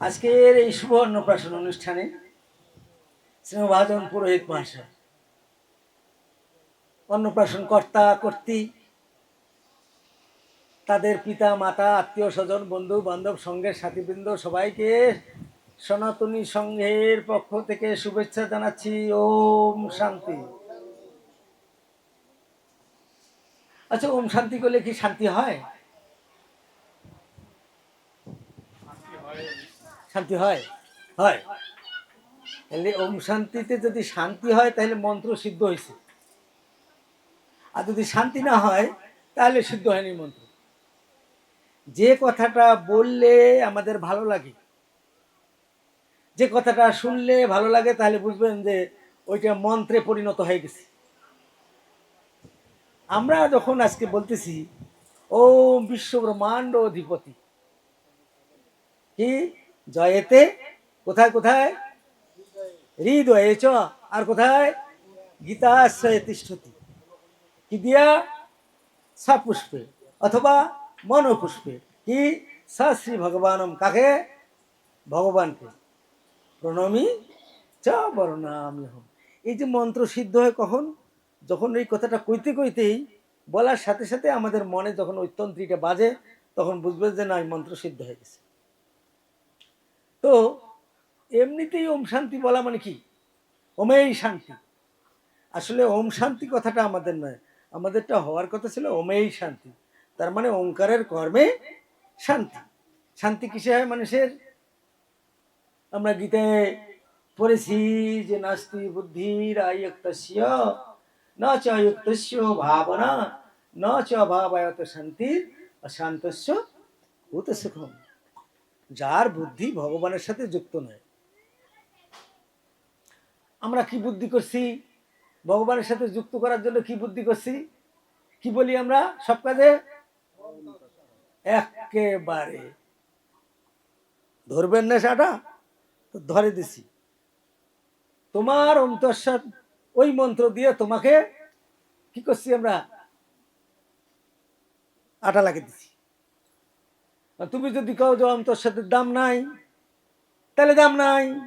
আজকের এই শুভ অন্নপ্রাশন অনুষ্ঠানে স্নেহভাজন পুরোহিত মহাশয়, অন্নপ্রাশন কর্তা কর্তী, তাদের পিতা, মাতা, আত্মীয় স্বজন, বন্ধু, বান্ধব, সঙ্গের সাথীবৃন্দ সবাইকে সনাতনী সংঘের পক্ষ থেকে শুভেচ্ছা জানাচ্ছি। ওম শান্তি। আচ্ছা ওম শান্তি করলে কি শান্তি হয়? শান্তি হয়? হয়। তাহলে ওম শান্তিতে যদি শান্তি হয়, তাহলে মন্ত্র সিদ্ধ হয়েছে। আর যদি শান্তি না হয়, তাহলে সিদ্ধ হয়নি মন্ত্র। যে কথাটা বললে আমাদের ভালো লাগে, যে কথাটা শুনলে ভালো লাগে, তাহলে বুঝবেন যে ওইটা মন্ত্রে পরিণত হয়ে গেছে। আমরা যখন আজকে বলতেছি ও বিশ্ব ব্রহ্মাণ্ড অধিপতি, কি? জয়েতে কোথায় কোথায়? হৃদয়ে চ। আর কোথায়? গীতাশ্রয়ে তিষ্ঠতি। কি দিয়া? সপুষ্পে অথবা মনোপুষ্পে। কি? স শ্রী ভগবানম কাকে? ভগবানকে। প্রণমী চ বর্ণামি হম এই যে মন্ত্র সিদ্ধ হয় কখন? যখন এই কথাটা কইতে কইতেই বলার সাথে সাথে আমাদের মনে যখন ওই তন্ত্রীটা বাজে, তখন বুঝবে যে না, এই মন্ত্র সিদ্ধ হয়ে গেছে। তো এমনিতেই ওম শান্তি বলা মানে কি? ওমেই শান্তি। আসলে ওম শান্তি কথাটা আমাদের নয়। আমাদেরটা হওয়ার কথা ছিল ওমেই শান্তি। তার মানে ওঙ্কারের কর্মে শান্তি। শান্তি কিসে হয় মানুষের? আমরা গীতায় পড়েছি যে নাস্তি বুদ্ধির আয়ুক্তস্য ন চ ভাবনা, ন চ অভাবায়ত শান্তির, অশান্তস্য ভূত সুখম। যার বুদ্ধি ভগবানের সাথে যুক্ত নয়। আমরা কি বুদ্ধি করছি? ভগবানের সাথে যুক্ত করার জন্য কি বুদ্ধি করছি? কি বলি আমরা সব কাজে? একেবারে। ধরবেন না সেটা? তো ধরে দিছি। তোমার অন্তঃসাদ ওই মন্ত্র দিয়ে তোমাকে কি করছি আমরা? আটা লাগিয়ে দিছি। তুমি যদি কাও যে অন্তঃসাদের দাম নাই, তাহলে দাম নাই।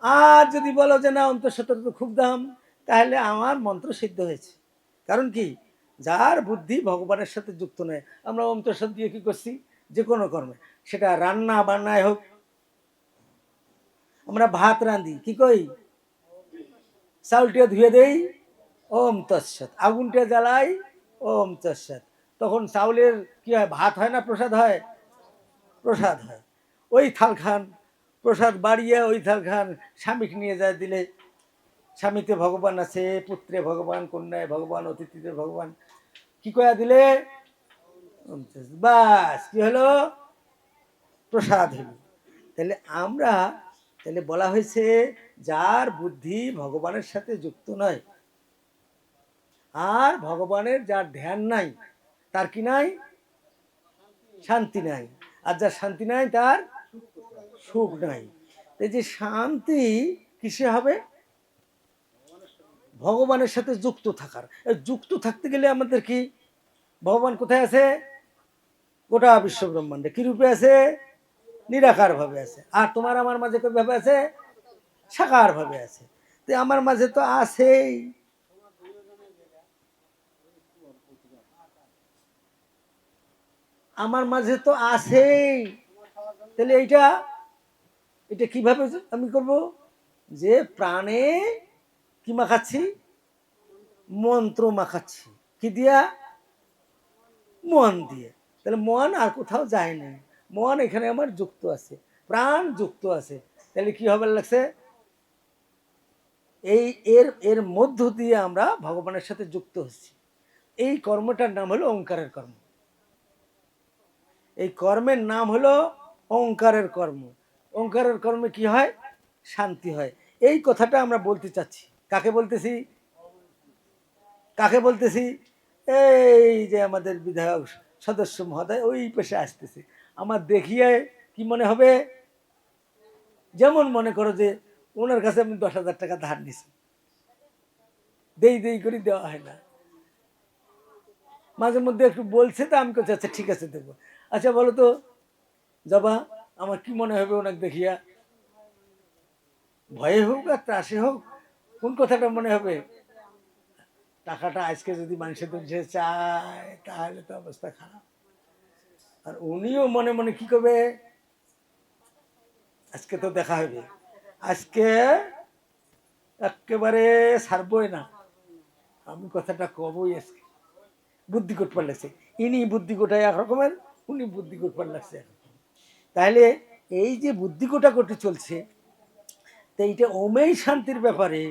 আর যদি বলো যে না অন্তঃসাতের তো খুব দাম, তাহলে আমার মন্ত্র সিদ্ধ হয়েছে। কারণ কি? যার বুদ্ধি ভগবানের সাথে যুক্ত নয়। আমরা অন্তঃসাদ দিয়ে কি করছি? যে কোনো কর্মে। সেটা রান্না বান্নায় হোক। আমরা ভাত রাঁধি, কি কই? চাউলটা ধুয়ে দেই, ওম তৎসৎ। আগুনটা জ্বালাই, ওম তৎসৎ। তখন চাউলের কি হয়? ভাত হয় না, প্রসাদ হয়? প্রসাদ হয়। ওই থাল খান, প্রসাদ বাড়িয়ে ওই থাল খান স্বামীকে নিয়ে যায় দিলে। স্বামীতে ভগবান আছে, পুত্রে ভগবান, কন্যায় ভগবান, অতিথিতে ভগবান। কি কয়া দিলে? বাস, কি হলো? প্রসাদ হলো তাহলে আমরা, তাহলে বলা হয়েছে, যার বুদ্ধি ভগবানের সাথে যুক্ত নয়, আর ভগবানের যার ধ্যান নাই, তার কি নাই? শান্তি নাই। আর যার শান্তি নাই, তার সুখ নাই। এই যে শান্তি কিসে হবে? ভগবানের সাথে যুক্ত থাকার। যুক্ত থাকতে গেলে আমাদের কি? ভগবান কোথায় আছে? গোটা বিশ্ব ব্রহ্মাণ্ডে কি রূপে আছে? নিরাকার ভাবে আছে। আর তোমার আমার মাঝে কীভাবে আছে? সাকার ভাবে আছে। তো আমার মাঝে তো আছেই। আমার মাঝে তো আছেই। তাহলে এইটা এটা কীভাবে আমি করব? যে প্রাণে কি মাখাচ্ছি? মন্ত্র মাখাচ্ছি। কি দিয়া? মন দিয়ে। তাহলে মন আর কোথাও যায় না। মন এখানে আমার যুক্ত আছে। প্রাণ যুক্ত আছে। তাহলে কি হবে লাগছে? এই এর এর মধ্য দিয়ে আমরা ভগবানের সাথে যুক্ত হচ্ছি। এই কর্মটার নাম হলো ওঙ্কারের কর্ম। এই কর্মের নাম হলো ওঙ্কারের কর্ম। ওঙ্কারের কর্মে কি হয়? শান্তি হয়। এই কথাটা আমরা বলতে চাচ্ছি। কাকে বলতেছি? কাকে বলতেছি? এই যে আমাদের বিধায়ক সদস্য মহোদয়, ওই পেশে আসতেছে। আমার দেখিয়ে কি মনে হবে? যেমন মনে করো যে ওনার কাছে আমি দশ হাজার টাকা ধার নিছি। দেই দেই করে দেওয়া হয় না। মাঝে মধ্যে একটু বলছে, তো আমি করছি আচ্ছা ঠিক আছে, দেবো। আচ্ছা বলো তো। জবা, আমার কি মনে হবে ওনাকে দেখিয়া? ভয়ে হোক আর ত্রাসে হোক, কোন কথাটা মনে হবে? টাকাটা আজকে যদি মানুষের দুধে চায়, তাহলে তো অবস্থা খারাপ। আর উনিও মনে মনে কি করবে? আজকে তো দেখা হবে। আজকে একেবারে ছাড়বই না। আমি কথাটা কবই আজকে। বুদ্ধি করতে লাগছে ইনি বুদ্ধি কোটায় এক রকমের উনি বুদ্ধি করতে লাগছে। তাহলে এই যে বুদ্ধি কোটা কোটাকুটি চলছে, তো এইটা ওমেই শান্তির ব্যাপারে।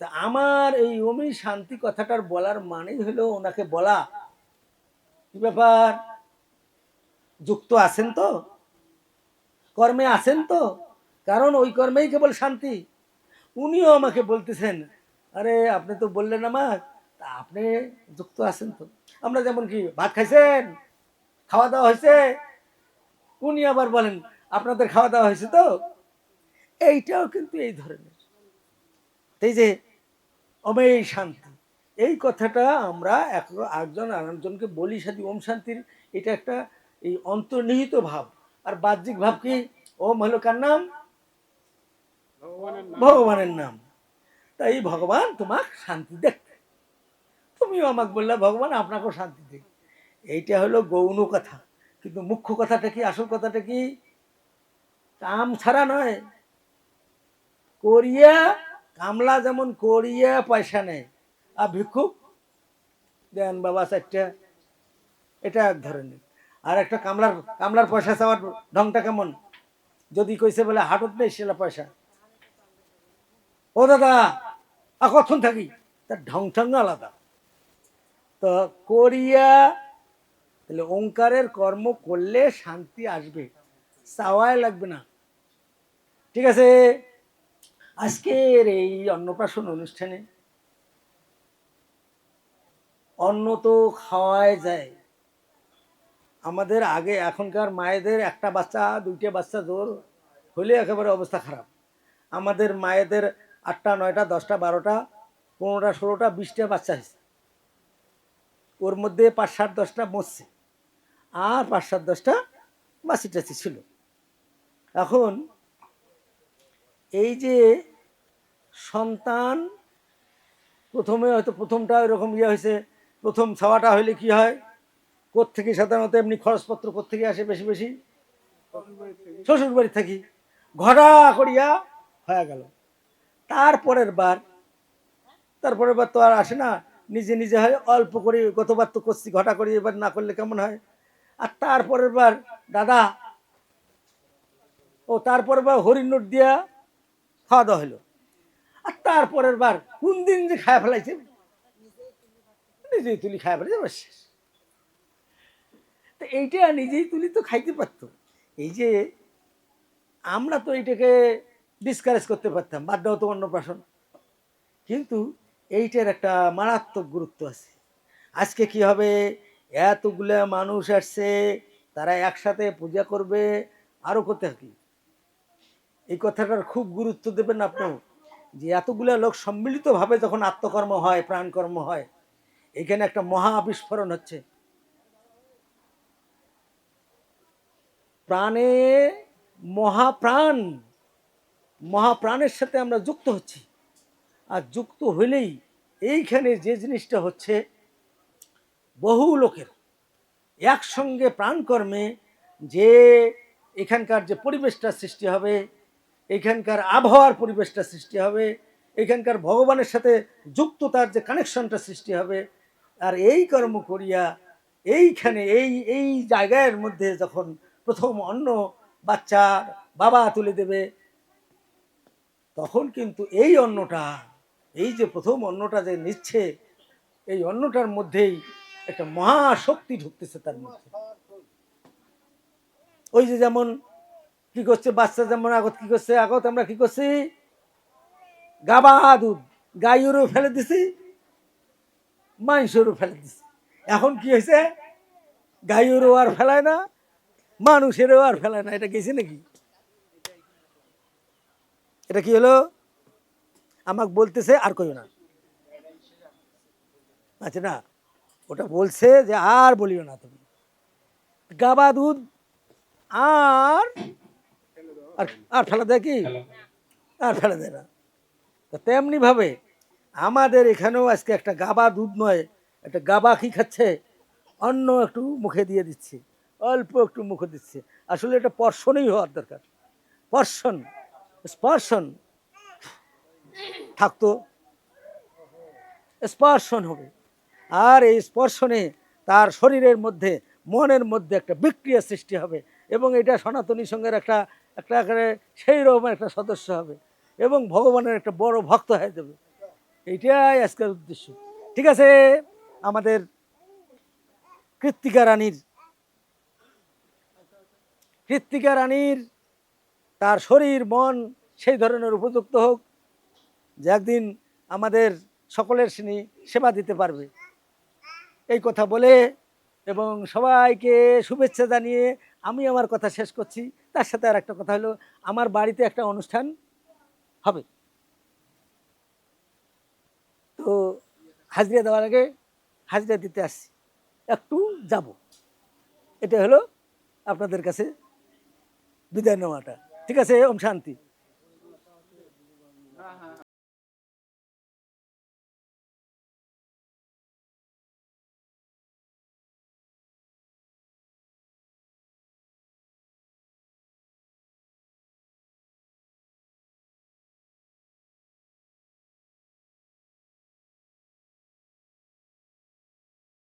তা আমার এই ওমেই শান্তি কথাটার বলার মানেই হলো ওনাকে বলা। কি ব্যাপার? যুক্ত আছেন তো? কর্মে আছেন তো? কারণ ওই কর্মেই কেবল শান্তি। উনিও আমাকে বলতেছেন, আরে, আপনি তো বললেন আমার, তা আপনি যুক্ত আছেন তো। আমরা যেমন কি, ভাত খাইছেন? খাওয়া দাওয়া হয়েছে? উনি আবার বলেন আপনাদের খাওয়া দাওয়া হয়েছে তো? এইটাও কিন্তু এই ধরনের। এই যে অমেয় শান্তি এই কথাটা আমরা এক একজন আরেকজনকে বলি সাথে ওম শান্তির এটা একটা এই অন্তর্নিহিত ভাব। আর বাহ্যিক ভাব কি? ওম হলো কার নাম? ভগবানের নাম। তাই ভগবান তোমাক শান্তি দেখতে। তুমিও আমাকে বললে ভগবান আপনাকেও শান্তি দেখ এইটা হলো গৌণ কথা। কিন্তু মুখ্য কথাটা কি, আসল কথাটা কি? কাম ছাড়া নয়। করিয়া কামলা যেমন করিয়া পয়সা নেয়। আর ভিক্ষুক, দেন বাবা চারটা, এটা এক ধরনের। আর একটা কামলার কামলার পয়সা চাওয়ার ঢংটা কেমন? যদি কইছে বলে হাটত নেই সেটা পয়সা। ও দাদা, আর কখন থাকি? তার ঢং ঠং আলাদা। তো করিয়া তাহলে ওঙ্কারের কর্ম করলে শান্তি আসবে। চাওয়াই লাগবে না। ঠিক আছে? আজকের এই অন্নপ্রাশন অনুষ্ঠানে অন্ন তো খাওয়াই যায়। আমাদের আগে এখনকার মায়েদের একটা বাচ্চা, দুইটা বাচ্চা জোর হলে একেবারে অবস্থা খারাপ। আমাদের মায়েদের আটটা, নয়টা, দশটা, বারোটা, পনেরোটা, ষোলোটা, বিশটা বাচ্চা হয়েছে। ওর মধ্যে পাঁচ, সাত, দশটা মরছে। আর পাঁচ সাত দশটা বাসি টাসি ছিল। এখন এই যে সন্তান প্রথমে হয়তো প্রথমটা এরকম ইয়ে হয়েছে, প্রথম ছাওয়াটা হইলে কি হয়? কোত্থেকে সাধারণত এমনি খরচপত্র কোত্থেকে আসে বেশি বেশি? শ্বশুর বাড়ি থাকি। ঘটা করিয়া হয়ে গেল। তারপরের বার তারপরের বার তো আর আসে না। নিজে নিজে হয় অল্প করে গতবার তো করছি, ঘটা করি, এবার না করলে কেমন হয়? আর তারপরের বার দাদা, ও তারপরের বার হরিণ নোট দিয়া খাওয়া দাওয়া হলো আর তারপরের বার কোন দিন যে খায় ফেলাইছে? নিজেই তুলি খায় ফেলাইছে শেষ। তো এইটা নিজেই তুলি তো খাইতে পারতো। এই যে আমরা তো এইটাকে ডিসকারেজ করতে পারতাম, বাদ দাও তো অন্নপ্রাশন কিন্তু এইটার একটা মারাত্মক গুরুত্ব আছে। আজকে কি হবে? এতগুলা মানুষ আসছে, তারা একসাথে পূজা করবে আরও করতে কি? এই কথাটার খুব গুরুত্ব দেবেন আপনিও যে এতগুলা লোক সম্মিলিতভাবে যখন আত্মকর্ম হয়, প্রাণকর্ম হয়, এখানে একটা মহা বিস্ফোরণ হচ্ছে। প্রাণে মহাপ্রাণ, মহাপ্রাণের সাথে আমরা যুক্ত হচ্ছি। আর যুক্ত হইলেই এইখানে যে জিনিসটা হচ্ছে বহু লোকের একসঙ্গে প্রাণকর্মে যে এখানকার যে পরিবেশটা সৃষ্টি হবে, এখানকার আবহাওয়ার পরিবেশটা সৃষ্টি হবে, এখানকার ভগবানের সাথে যুক্ততার যে কানেকশনটা সৃষ্টি হবে, আর এই কর্ম করিয়া এইখানে, এই এই জায়গার মধ্যে যখন প্রথম অন্ন বাচ্চার বাবা তুলে দেবে, তখন কিন্তু এই অন্নটা, এই যে প্রথম অন্নটা যে নিচ্ছে, এই অন্নটার মধ্যেই একটা মহাশক্তি ঢুকতেছে তার মধ্যে। ওই যে যেমন কি করছে, বাচ্চা যেমন আগত কি করছে, আগত আমরা কি করছি? গাবা দুধ, গাইয়েরও ফেলে দিছি, মাংসেরও ফেলে দিছি। এখন কি হয়েছে? গাইয়েরও আর ফেলায় না, মানুষেরও আর ফেলায় না। এটা গেছে নাকি? এটা কি হলো? আমাকে বলতেছে আর কইও না। আচ্ছা না। ওটা বলছে যে আর বলিও না তুমি। গাবা দুধ আর আর ফেলা দেয় কি? আর ফেলা দেয় না। তো তেমনিভাবে আমাদের এখানেও আজকে একটা গাবা দুধ নয় একটা গাবা কি খাচ্ছে? অন্য একটু মুখে দিয়ে দিচ্ছে অল্প একটু মুখে দিচ্ছে। আসলে এটা পর্ষণই হওয়ার দরকার। পর্ষণ স্পর্শন থাকতো। স্পর্শন হবে। আর এই স্পর্শনে তার শরীরের মধ্যে, মনের মধ্যে একটা বিক্রিয়া সৃষ্টি হবে এবং এটা সনাতনী সঙ্গের একটা একটা একেবারে সেই রকম একটা সদস্য হবে এবং ভগবানের একটা বড় ভক্ত হয়ে যাবে। এইটাই আজকের উদ্দেশ্য। ঠিক আছে, আমাদের কৃত্তিকা রানীর কৃত্তিকা রানীর তার শরীর, মন সেই ধরনের উপযুক্ত হোক যে একদিন আমাদের সকলের শ্রেণি সেবা দিতে পারবে। এই কথা বলে এবং সবাইকে শুভেচ্ছা জানিয়ে আমি আমার কথা শেষ করছি। তার সাথে আর একটা কথা হলো, আমার বাড়িতে একটা অনুষ্ঠান হবে। তো হাজিরা দেওয়ার আগে হাজিরা দিতে আসছি। একটু যাব। এটা হলো আপনাদের কাছে বিদায় নেওয়াটা। ঠিক আছে, ওম শান্তি।